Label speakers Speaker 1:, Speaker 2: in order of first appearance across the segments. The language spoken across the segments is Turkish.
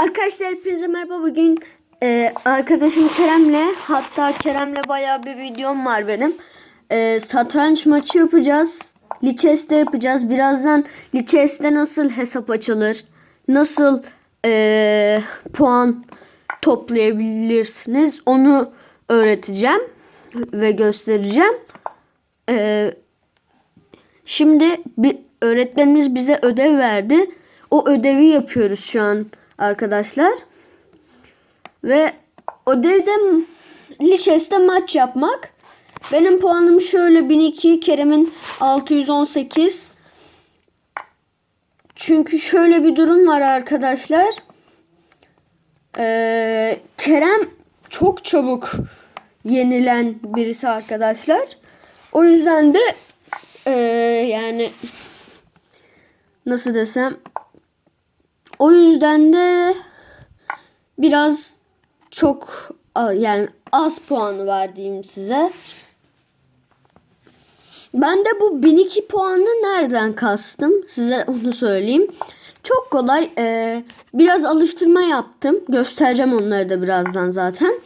Speaker 1: Arkadaşlar hepinize merhaba. Bugün e, arkadaşım Kerem'le hatta Kerem'le bayağı bir videom var benim. E, satranç maçı yapacağız. Lichess'te yapacağız. Birazdan Lichess'te nasıl hesap açılır? Nasıl e, puan toplayabilirsiniz? Onu öğreteceğim ve göstereceğim. E, Şimdi bir öğretmenimiz bize ödev verdi. O ödevi yapıyoruz şu an arkadaşlar. Ve ödevde Lichess'te maç yapmak. Benim puanım şöyle 1002, Kerem'in 618. Çünkü şöyle bir durum var arkadaşlar. Ee, Kerem çok çabuk yenilen birisi arkadaşlar. O yüzden de ee, yani nasıl desem o yüzden de biraz çok yani az puanı var diyeyim size. Ben de bu 1002 puanı nereden kastım? Size onu söyleyeyim. Çok kolay. ee, biraz alıştırma yaptım. Göstereceğim onları da birazdan zaten.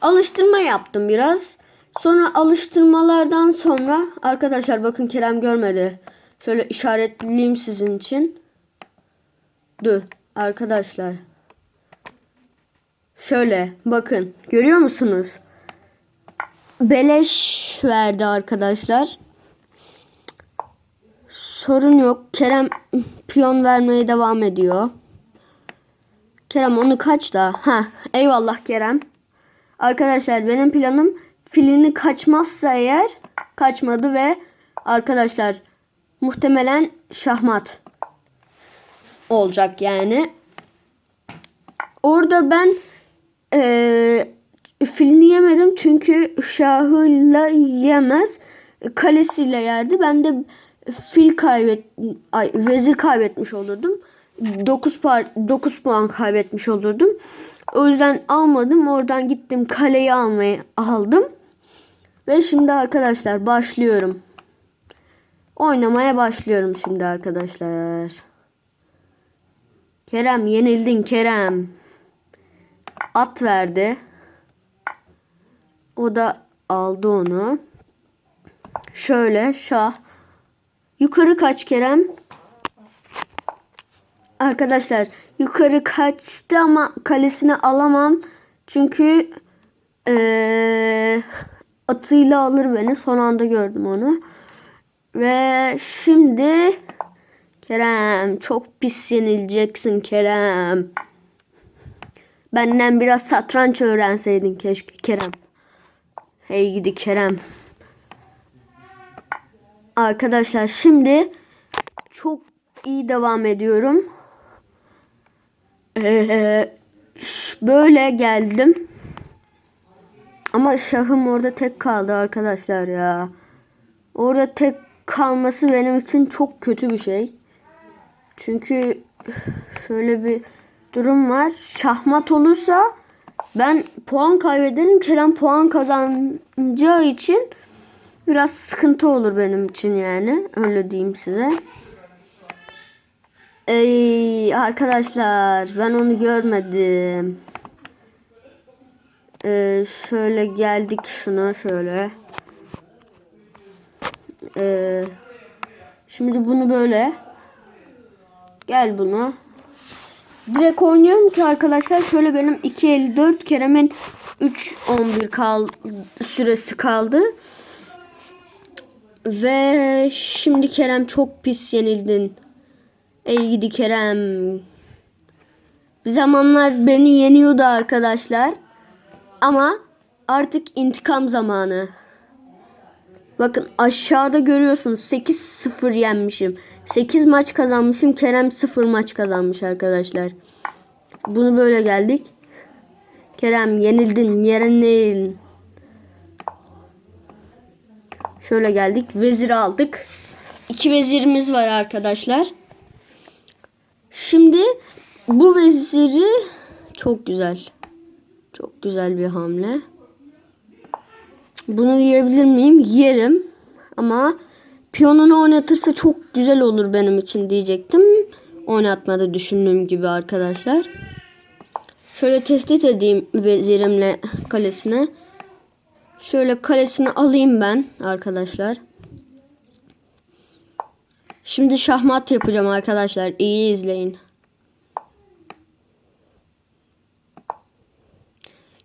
Speaker 1: Alıştırma yaptım biraz. Sonra alıştırmalardan sonra arkadaşlar bakın Kerem görmedi. Şöyle işaretleyeyim sizin için. Dur arkadaşlar. Şöyle bakın görüyor musunuz? Beleş verdi arkadaşlar. Sorun yok. Kerem piyon vermeye devam ediyor. Kerem onu kaç da? Ha, eyvallah Kerem. Arkadaşlar benim planım filini kaçmazsa eğer kaçmadı ve arkadaşlar muhtemelen şahmat olacak yani. Orada ben eee filini yemedim çünkü şahıyla yemez. Kalesiyle yerdi. Ben de fil kaybet ay, vezir kaybetmiş olurdum. 9 par 9 puan kaybetmiş olurdum. O yüzden almadım. Oradan gittim kaleyi almayı aldım. Ve şimdi arkadaşlar başlıyorum. Oynamaya başlıyorum şimdi arkadaşlar. Kerem yenildin Kerem. At verdi. O da aldı onu. Şöyle şah. Yukarı kaç Kerem? Arkadaşlar yukarı kaçtı ama kalesini alamam. Çünkü eee, atıyla alır beni. Son anda gördüm onu. Ve şimdi Kerem çok pis yenileceksin Kerem. Benden biraz satranç öğrenseydin keşke Kerem. Hey gidi Kerem. Arkadaşlar şimdi çok iyi devam ediyorum. Ee, böyle geldim. Ama şahım orada tek kaldı arkadaşlar ya. Orada tek kalması benim için çok kötü bir şey. Çünkü şöyle bir durum var. Şahmat olursa ben puan kaybederim. Kerem puan kazanacağı için biraz sıkıntı olur benim için yani. Öyle diyeyim size. Ey arkadaşlar ben onu görmedim. Ee, şöyle geldik şuna şöyle. Ee, şimdi bunu böyle. Gel bunu. Direkt oynuyorum ki arkadaşlar şöyle benim 2.54 Kerem'in 3.11 kal süresi kaldı. Ve şimdi Kerem çok pis yenildin. Ey gidi Kerem. Bir zamanlar beni yeniyordu arkadaşlar. Ama artık intikam zamanı. Bakın aşağıda görüyorsunuz 8-0 yenmişim. 8 maç kazanmışım. Kerem 0 maç kazanmış arkadaşlar. Bunu böyle geldik. Kerem yenildin. Yenildin. Şöyle geldik. Vezir aldık. İki vezirimiz var arkadaşlar. Şimdi bu veziri çok güzel. Çok güzel bir hamle. Bunu yiyebilir miyim? Yerim. Ama piyonunu oynatırsa çok güzel olur benim için diyecektim. Oynatmadı düşündüğüm gibi arkadaşlar. Şöyle tehdit edeyim vezirimle kalesine. Şöyle kalesini alayım ben arkadaşlar. Şimdi şahmat yapacağım arkadaşlar. İyi izleyin.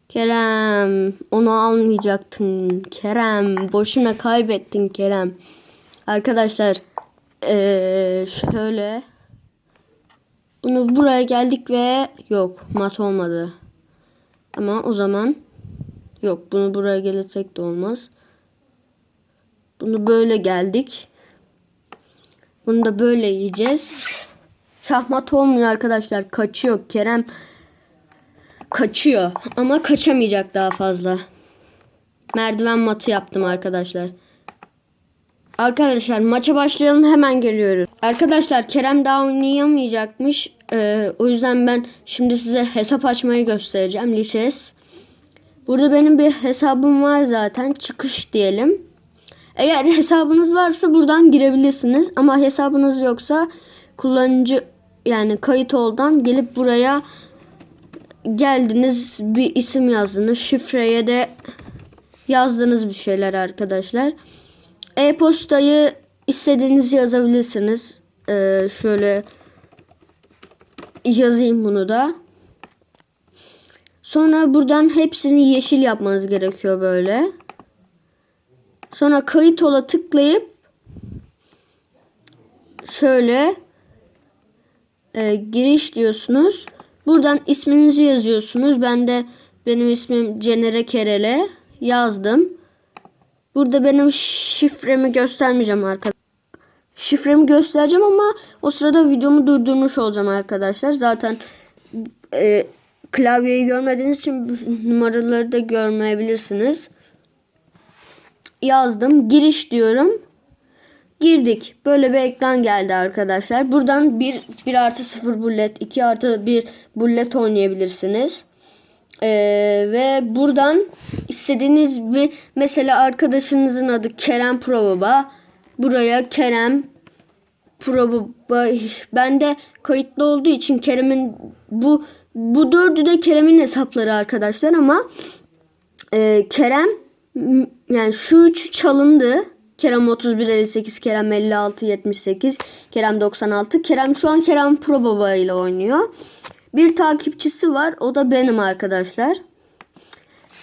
Speaker 1: Kerem, onu almayacaktın. Kerem, boşuna kaybettin Kerem. Arkadaşlar, eee, şöyle bunu buraya geldik ve yok, mat olmadı. Ama o zaman yok, bunu buraya gelirsek de olmaz. Bunu böyle geldik. Bunu da böyle yiyeceğiz. Şahmat olmuyor arkadaşlar. Kaçıyor. Kerem kaçıyor. Ama kaçamayacak daha fazla. Merdiven matı yaptım arkadaşlar. Arkadaşlar maça başlayalım hemen geliyoruz. Arkadaşlar Kerem daha oynayamayacakmış. Ee, o yüzden ben şimdi size hesap açmayı göstereceğim. Lises. Burada benim bir hesabım var zaten. Çıkış diyelim. Eğer hesabınız varsa buradan girebilirsiniz. Ama hesabınız yoksa kullanıcı yani kayıt oldan gelip buraya geldiniz bir isim yazdınız. Şifreye de yazdınız bir şeyler arkadaşlar. E-postayı istediğiniz yazabilirsiniz. Ee, şöyle yazayım bunu da. Sonra buradan hepsini yeşil yapmanız gerekiyor böyle. Sonra kayıt ola tıklayıp şöyle e, giriş diyorsunuz. Buradan isminizi yazıyorsunuz. Ben de benim ismim Cenere Kerele yazdım. Burada benim şifremi göstermeyeceğim arkadaşlar. Şifremi göstereceğim ama o sırada videomu durdurmuş olacağım arkadaşlar. Zaten e, klavyeyi görmediğiniz için numaraları da görmeyebilirsiniz. Yazdım. Giriş diyorum. Girdik. Böyle bir ekran geldi arkadaşlar. Buradan 1, 1 artı 0 bullet, 2 artı 1 bullet oynayabilirsiniz. Ee, ve buradan istediğiniz bir mesela arkadaşınızın adı Kerem Probaba. Buraya Kerem Probaba. Bende kayıtlı olduğu için Kerem'in bu bu dördü de Kerem'in hesapları arkadaşlar ama e, Kerem yani şu üçü çalındı. Kerem 31 58, Kerem 56 78, Kerem 96. Kerem şu an Kerem Pro Baba ile oynuyor. Bir takipçisi var. O da benim arkadaşlar.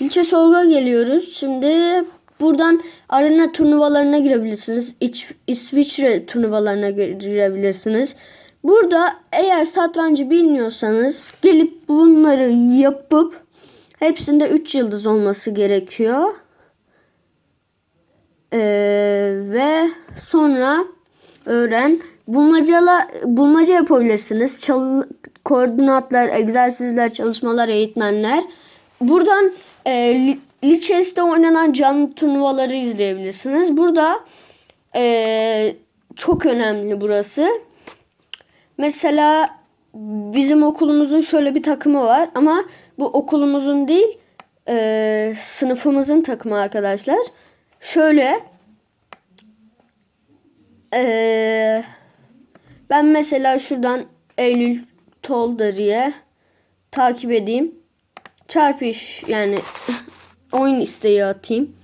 Speaker 1: İlçe sorga geliyoruz. Şimdi buradan arena turnuvalarına girebilirsiniz. İç, İsviçre turnuvalarına girebilirsiniz. Burada eğer satrancı bilmiyorsanız gelip bunları yapıp hepsinde 3 yıldız olması gerekiyor. Ee, ve sonra öğren. Bulmacala bulmaca yapabilirsiniz. Çal, koordinatlar, egzersizler, çalışmalar, eğitmenler. Buradan e, Li- Lichess'te oynanan canlı turnuvaları izleyebilirsiniz. Burada e, çok önemli burası. Mesela bizim okulumuzun şöyle bir takımı var ama bu okulumuzun değil e, sınıfımızın takımı arkadaşlar. Şöyle e, ben mesela şuradan Eylül Toldari'ye takip edeyim. Çarpış yani oyun isteği atayım.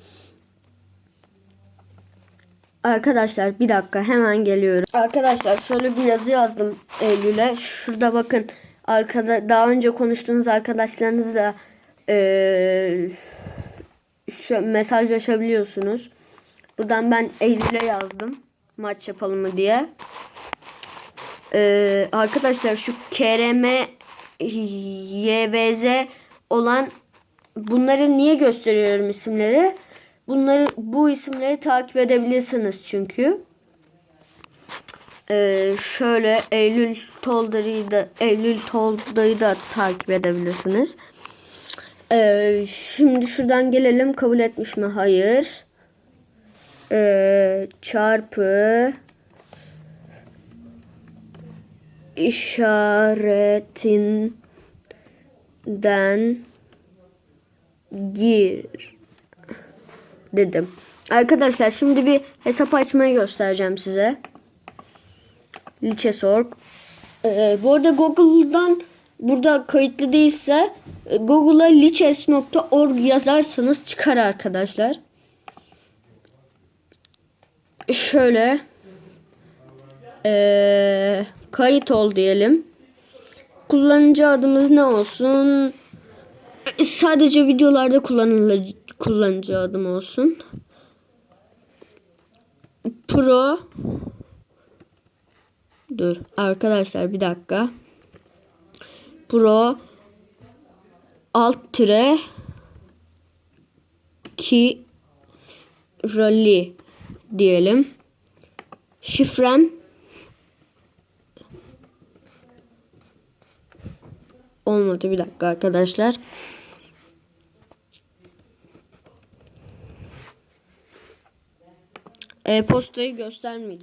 Speaker 1: Arkadaşlar bir dakika hemen geliyorum. Arkadaşlar şöyle bir yazı yazdım Eylül'e. Şurada bakın arkada daha önce konuştuğunuz arkadaşlarınızla şu mesajlaşabiliyorsunuz. Buradan ben Eylül'e yazdım. Maç yapalım mı diye. Ee, arkadaşlar şu KRM YBZ olan bunları niye gösteriyorum isimleri? Bunları bu isimleri takip edebilirsiniz çünkü. Ee, şöyle Eylül Toldarı'yı da Eylül Tolda'yı da takip edebilirsiniz. Ee, şimdi şuradan gelelim. Kabul etmiş mi? Hayır. Ee, çarpı işaretinden gir dedim. Arkadaşlar şimdi bir hesap açmayı göstereceğim size. Lichesorg. Ee, bu arada Google'dan burada kayıtlı değilse e, Google'a lichess.org yazarsanız çıkar arkadaşlar. Şöyle eee, kayıt ol diyelim. Kullanıcı adımız ne olsun? E, Sadece videolarda kullanılır kullanıcı adım olsun. Pro Dur arkadaşlar bir dakika. Pro alt tire ki rally diyelim. Şifrem olmadı bir dakika arkadaşlar. E-postayı göstermeyeceğim.